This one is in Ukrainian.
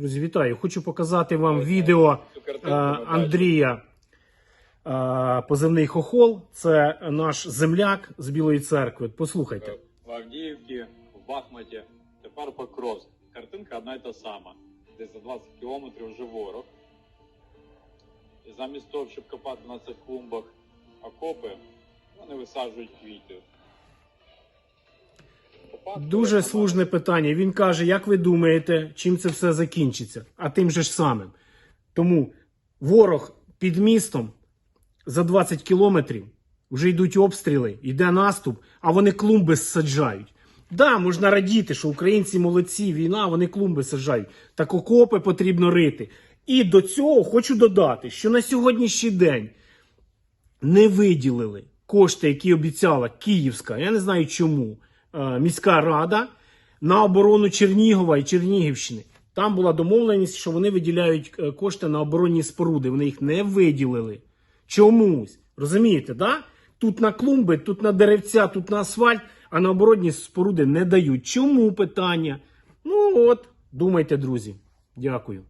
Друзі, вітаю! Хочу показати вам відео е, Андрія е, позивний Хохол. Це наш земляк з Білої церкви. Послухайте. в Авдіївці, в Бахматі, тепер Покровськ. Картинка одна й та сама. Десь за 20 кілометрів вже ворог. І замість того, щоб копати на цих клумбах окопи, вони висаджують квіти. Дуже слушне питання. Він каже: як ви думаєте, чим це все закінчиться? А тим же ж самим. Тому ворог під містом за 20 кілометрів вже йдуть обстріли, йде наступ, а вони клумби саджають. Да, можна радіти, що українці молодці, війна, вони клумби саджають. Так окопи потрібно рити. І до цього хочу додати, що на сьогоднішній день не виділили кошти, які обіцяла Київська, я не знаю чому, міська рада на оборону Чернігова і Чернігівщини. Там була домовленість, що вони виділяють е, кошти на оборонні споруди. Вони їх не виділили. Чомусь. Розумієте, да? Тут на клумби, тут на деревця, тут на асфальт, а на оборонні споруди не дають. Чому питання? Ну от, думайте, друзі. Дякую.